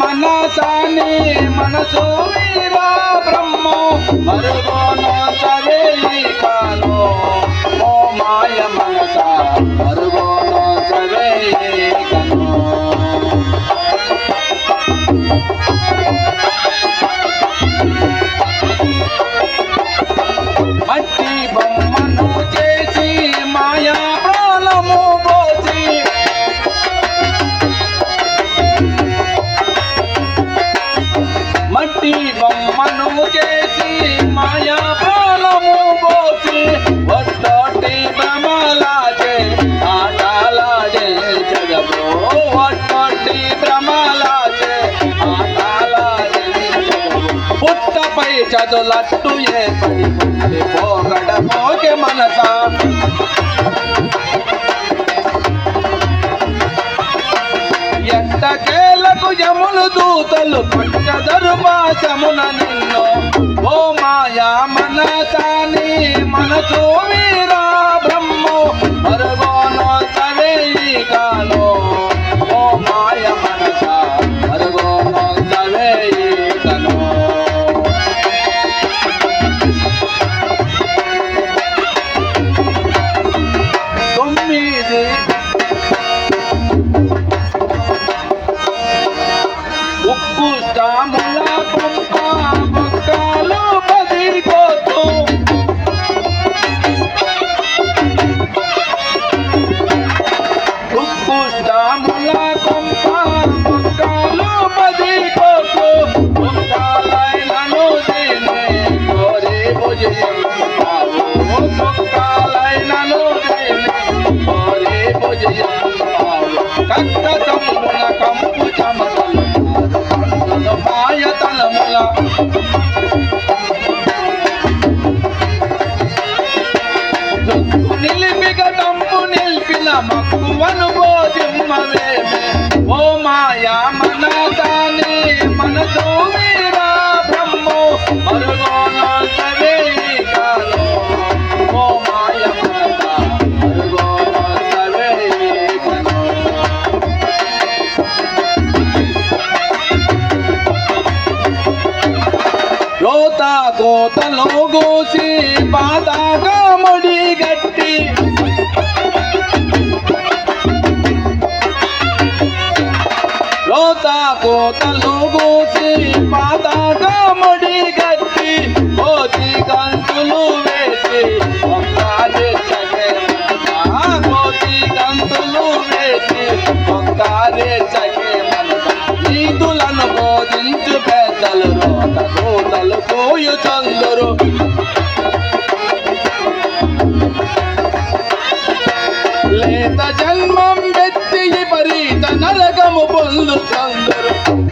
మనసాని మనసు వీరా బ్రహ్మ. పుట్టపై ఏ పని పుట్టి పోగడ పోకే మనసా. ఎట్టకేలకు యములు దూతలు పట్టదరు పాశమున నిన్ను. ఓ మాయా మనసాని మనసు వీరా బ్రహ్మో. మరుగోను తవేయి కాను నిలిపిక తంపు నిలిపిన మక్కువను బోధిమ్మవేమే ఓ మాయా మనసాని మనసు వీరా బ్రహ్మో మరుగోను సవేయి కాను ఓ మాయ మనస మరుగోను సవేయి కను రోత కోతలో గోసి పాతాగా రోత కోతలో గోసి ముడి గట్టి కోతి గంతులు వేసి ఒక్కడే చగే గంతులు వేసి నీతులను బోధించు పెద్దలు రోత కోతలు పోయు చందరు. నరకము పొందు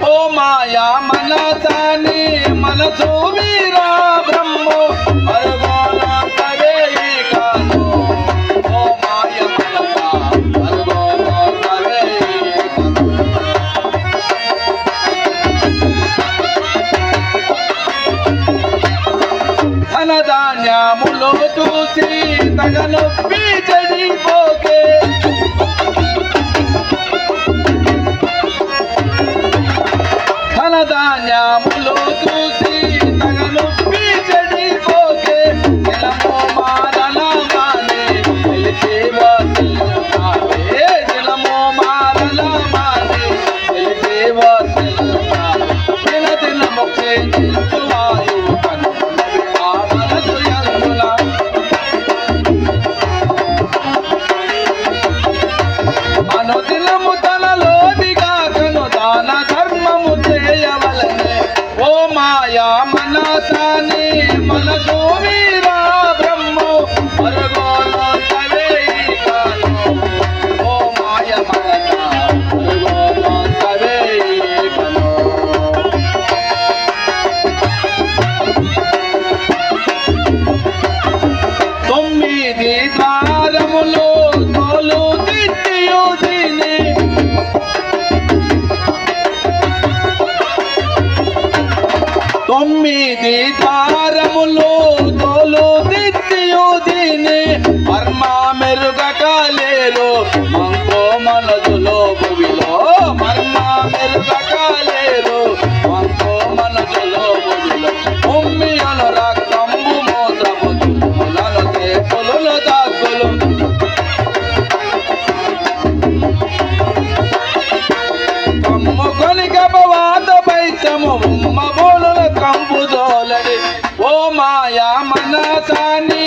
ఓ మాయా మనసాని మనసు వీరా బ్రహ్మో. ధాన్యాములో చూసి తగలు బీజ తొమ్మిది ద్వారములు తోలు తిట్టియు తిని పరమా ತಾನೇ